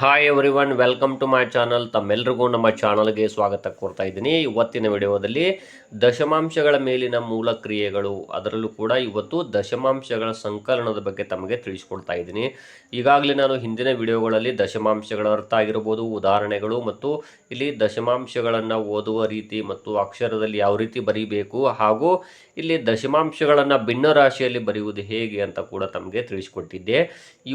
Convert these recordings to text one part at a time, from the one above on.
Hi everyone welcome to my channel ತಮ್ಮೆಲ್ಲರಿಗೂ ನಮ್ಮ ಚಾನಲ್ಗೆ ಸ್ವಾಗತ ಕೊಡ್ತಾ ಇದ್ದೀನಿ. ಇವತ್ತಿನ ವಿಡಿಯೋದಲ್ಲಿ ದಶಮಾಂಶಗಳ ಮೇಲಿನ ಮೂಲ ಕ್ರಿಯೆಗಳು, ಅದರಲ್ಲೂ ಕೂಡ ಇವತ್ತು ದಶಮಾಂಶಗಳ ಸಂಕಲನದ ಬಗ್ಗೆ ತಮಗೆ ತಿಳಿಸ್ಕೊಡ್ತಾ ಇದ್ದೀನಿ. ಈಗಾಗಲೇ ನಾನು ಹಿಂದಿನ ವಿಡಿಯೋಗಳಲ್ಲಿ ದಶಮಾಂಶಗಳ ಅರ್ಥ ಆಗಿರ್ಬೋದು, ಉದಾಹರಣೆಗಳು ಮತ್ತು ಇಲ್ಲಿ ದಶಮಾಂಶಗಳನ್ನು ಓದುವ ರೀತಿ ಮತ್ತು ಅಕ್ಷರದಲ್ಲಿ ಯಾವ ರೀತಿ ಬರೀಬೇಕು ಹಾಗೂ ಇಲ್ಲಿ ದಶಮಾಂಶಗಳನ್ನು ಭಿನ್ನ ರಾಶಿಯಲ್ಲಿ ಬರೆಯುವುದು ಹೇಗೆ ಅಂತ ಕೂಡ ತಮಗೆ ತಿಳಿಸ್ಕೊಟ್ಟಿದ್ದೆ.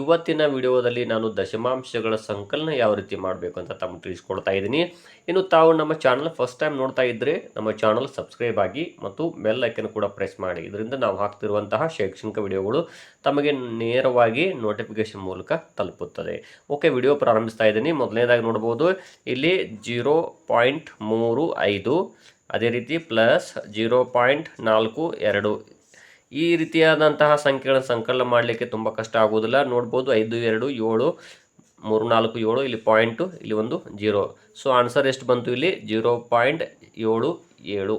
ಇವತ್ತಿನ ವಿಡಿಯೋದಲ್ಲಿ ನಾನು ದಶಮಾಂಶಗಳ ಸಂಕಲನ ಯಾವ ರೀತಿ ಮಾಡಬೇಕು ಅಂತ ತಮ್ಮ ತಿಳಿಸ್ಕೊಡ್ತಾ ಇದ್ದೀನಿ. ಇನ್ನು ತಾವು ನಮ್ಮ ಚಾನಲ್ ಫಸ್ಟ್ ಟೈಮ್ ನೋಡ್ತಾ ಇದ್ದರೆ ನಮ್ಮ ಚಾನಲ್ ಸಬ್ಸ್ಕ್ರೈಬ್ ಆಗಿ ಮತ್ತು ಬೆಲ್ ಐಕನ್ ಕೂಡ ಪ್ರೆಸ್ ಮಾಡಿ. ಇದರಿಂದ ನಾವು ಹಾಕ್ತಿರುವಂತಹ ಶೈಕ್ಷಣಿಕ ವಿಡಿಯೋಗಳು ತಮಗೆ ನೇರವಾಗಿ ನೋಟಿಫಿಕೇಶನ್ ಮೂಲಕ ತಲುಪುತ್ತದೆ. ಓಕೆ, ವಿಡಿಯೋ ಪ್ರಾರಂಭಿಸ್ತಾ ಇದ್ದೀನಿ. ಮೊದಲನೇದಾಗಿ ನೋಡ್ಬೋದು, ಇಲ್ಲಿ ಜೀರೋ ಪಾಯಿಂಟ್ ಮೂರು ಐದು, ಅದೇ ರೀತಿ ಪ್ಲಸ್ ಜೀರೋ ಪಾಯಿಂಟ್ ನಾಲ್ಕು ಎರಡು. ಈ ರೀತಿಯಾದಂತಹ ಸಂಖ್ಯೆಗಳ ಸಂಕಲನ ಮಾಡಲಿಕ್ಕೆ ತುಂಬ ಕಷ್ಟ ಆಗೋದಿಲ್ಲ ನೋಡ್ಬೋದು ಐದು, ಎರಡು, ಏಳು ಮೂರು ನಾಲ್ಕು ಏಳು ಇಲ್ಲಿ ಪಾಯಿಂಟು ಇಲ್ಲಿ ಒಂದು ಜೀರೋ ಸೊ ಆನ್ಸರ್ ಎಷ್ಟು ಬಂತು ಇಲ್ಲಿ? ಜೀರೋ ಪಾಯಿಂಟ್ ಏಳು ಏಳು.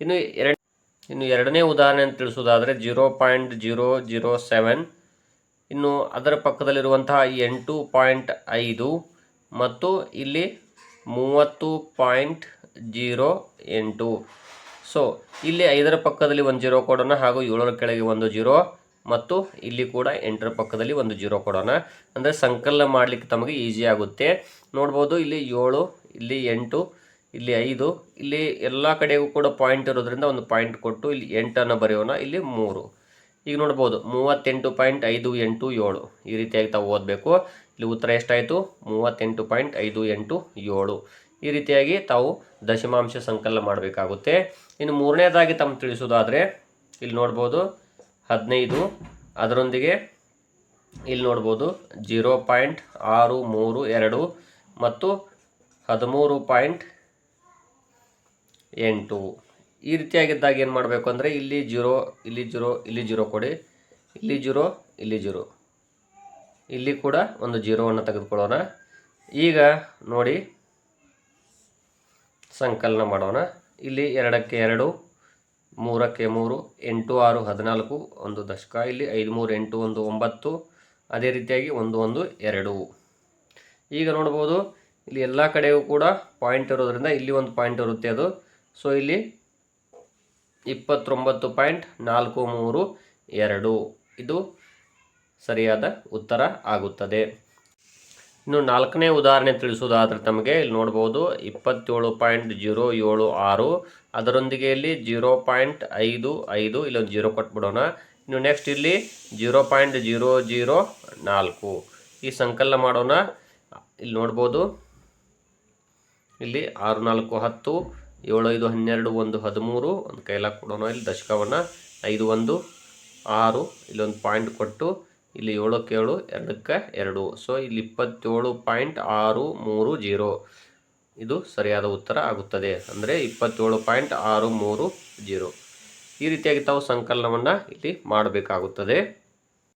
ಇನ್ನು ಎರಡು ಇನ್ನು ಎರಡನೇ ಉದಾಹರಣೆ ಅಂತ ತಿಳಿಸೋದಾದರೆ zero point zero zero seven ಇನ್ನು ಅದರ ಪಕ್ಕದಲ್ಲಿರುವಂತಹ ಎಂಟು ಪಾಯಿಂಟ್ ಐದು ಮತ್ತು ಇಲ್ಲಿ ಮೂವತ್ತು ಪಾಯಿಂಟ್ ಜೀರೋ ಎಂಟು. ಸೊ ಇಲ್ಲಿ ಐದರ ಪಕ್ಕದಲ್ಲಿ ಒಂದು ಜೀರೋ ಕೊಡೋಣ ಹಾಗೂ ಏಳರ ಕೆಳಗೆ ಒಂದು ಜೀರೋ ಮತ್ತು ಇಲ್ಲಿ ಕೂಡ ಎಂಟರ ಪಕ್ಕದಲ್ಲಿ ಒಂದು ಜೀರೋ ಕೊಡೋಣ. ಅಂದರೆ ಸಂಕಲನ ಮಾಡಲಿಕ್ಕೆ ತಮಗೆ ಈಸಿ ಆಗುತ್ತೆ. ನೋಡ್ಬೋದು ಇಲ್ಲಿ ಏಳು, ಇಲ್ಲಿ ಎಂಟು, ಇಲ್ಲಿ ಐದು, ಇಲ್ಲಿ ಎಲ್ಲ ಕಡೆಗೂ ಕೂಡ ಪಾಯಿಂಟ್ ಇರೋದ್ರಿಂದ ಒಂದು ಪಾಯಿಂಟ್ ಕೊಟ್ಟು ಇಲ್ಲಿ ಎಂಟನ್ನು ಬರೆಯೋಣ. ಇಲ್ಲಿ ಮೂರು. ಈಗ ನೋಡ್ಬೋದು ಮೂವತ್ತೆಂಟು ಪಾಯಿಂಟ್ ಐದು ಎಂಟು ಏಳು. ಈ ರೀತಿಯಾಗಿ ತಾವು ಓದಬೇಕು. ಇಲ್ಲಿ ಉತ್ತರ ಎಷ್ಟಾಯಿತು? ಮೂವತ್ತೆಂಟು ಪಾಯಿಂಟ್ ಐದು ಎಂಟು ಏಳು. ಈ ರೀತಿಯಾಗಿ ತಾವು ದಶಮಾಂಶ ಸಂಕಲನ ಮಾಡಬೇಕಾಗುತ್ತೆ. ಇನ್ನು ಮೂರನೇದಾಗಿ ತಮ್ಮ ತಿಳಿಸೋದಾದರೆ, ಇಲ್ಲಿ ನೋಡ್ಬೋದು ಹದಿನೈದು. ಅದರೊಂದಿಗೆ ಇಲ್ಲಿ ನೋಡ್ಬೋದು ಜೀರೋ ಪಾಯಿಂಟ್ ಆರು ಮೂರು ಎರಡು ಮತ್ತು ಹದಿಮೂರು ಪಾಯಿಂಟ್ ಎಂಟು. ಈ ರೀತಿಯಾಗಿದ್ದಾಗ ಏನು ಮಾಡಬೇಕು ಅಂದರೆ ಇಲ್ಲಿ ಜೀರೋ ಇಲ್ಲಿ ಜೀರೋ ಇಲ್ಲಿ ಜೀರೋ ಕೊಡಿ. ಇಲ್ಲಿ ಜೀರೋ ಇಲ್ಲಿ ಜೀರೋ. ಇಲ್ಲಿ ಕೂಡ ಒಂದು ಜೀರೋವನ್ನು ತೆಗೆದುಕೊಳ್ಳೋಣ. ಈಗ ನೋಡಿ ಸಂಕಲನ ಮಾಡೋಣ. ಇಲ್ಲಿ ಎರಡಕ್ಕೆ ಎರಡು ಮೂರಕ್ಕೆ ಮೂರು, ಎಂಟು ಆರು ಹದಿನಾಲ್ಕು, ಒಂದು ದಶಕ. ಇಲ್ಲಿ ಐದು ಮೂರು, ಎಂಟು ಒಂದು ಒಂಬತ್ತು, ಅದೇ ರೀತಿಯಾಗಿ ಒಂದು ಒಂದು ಎರಡು. ಈಗ ನೋಡ್ಬೋದು, ಇಲ್ಲಿ ಎಲ್ಲ ಕಡೆಗೂ ಕೂಡ ಪಾಯಿಂಟ್ ಇರೋದ್ರಿಂದ ಇಲ್ಲಿ ಒಂದು ಪಾಯಿಂಟ್ ಇರುತ್ತೆ ಅದು. ಸೊ ಇಲ್ಲಿ ಇಪ್ಪತ್ತೊಂಬತ್ತು ಪಾಯಿಂಟ್ ನಾಲ್ಕು ಮೂರು ಎರಡು. ಇದು ಸರಿಯಾದ ಉತ್ತರ ಆಗುತ್ತದೆ. ಇನ್ನು ನಾಲ್ಕನೇ ಉದಾಹರಣೆ ತಿಳಿಸೋದಾದರೆ ತಮಗೆ ಇಲ್ಲಿ ನೋಡ್ಬೋದು ಇಪ್ಪತ್ತೇಳು ಪಾಯಿಂಟ್ ಜೀರೋ ಏಳು ಆರು. ಅದರೊಂದಿಗೆ ಇಲ್ಲಿ ಜೀರೋ ಪಾಯಿಂಟ್ ಐದು ಐದು ಇಲ್ಲೊಂದು ಜೀರೋ ಕೊಟ್ಬಿಡೋಣ. ಇನ್ನು ನೆಕ್ಸ್ಟ್ ಇಲ್ಲಿ ಜೀರೋ ಪಾಯಿಂಟ್ ಜೀರೋ ಜೀರೋ ನಾಲ್ಕು. ಈ ಸಂಕಲನ ಮಾಡೋಣ. ಇಲ್ಲಿ ನೋಡ್ಬೋದು. ಇಲ್ಲಿ ಆರು, ನಾಲ್ಕು, ಹತ್ತು, ಏಳು, ಐದು, ಹನ್ನೆರಡು, ಒಂದು, ಹದಿಮೂರು, ಒಂದು ಕೈಲಾಗಿ ಕೊಡೋಣ. ಇಲ್ಲಿ ದಶಕವನ್ನು ಐದು, ಒಂದು, ಆರು ಇಲ್ಲೊಂದು ಪಾಯಿಂಟ್ ಕೊಟ್ಟು ಇಲ್ಲಿ ಏಳಕ್ಕೆ ಏಳು ಎರಡಕ್ಕೆ ಎರಡು. ಸೊ ಇಲ್ಲಿ ಇಪ್ಪತ್ತೇಳು ಪಾಯಿಂಟ್ ಆರು ಮೂರು ಜೀರೋ. ಇದು ಸರಿಯಾದ ಉತ್ತರ ಆಗುತ್ತದೆ. ಅಂದರೆ ಇಪ್ಪತ್ತೇಳು ಪಾಯಿಂಟ್ ಆರು ಮೂರು ಜೀರೋ. ಈ ರೀತಿಯಾಗಿ ತಾವು ಸಂಕಲನವನ್ನು ಇಲ್ಲಿ ಮಾಡಬೇಕಾಗುತ್ತದೆ.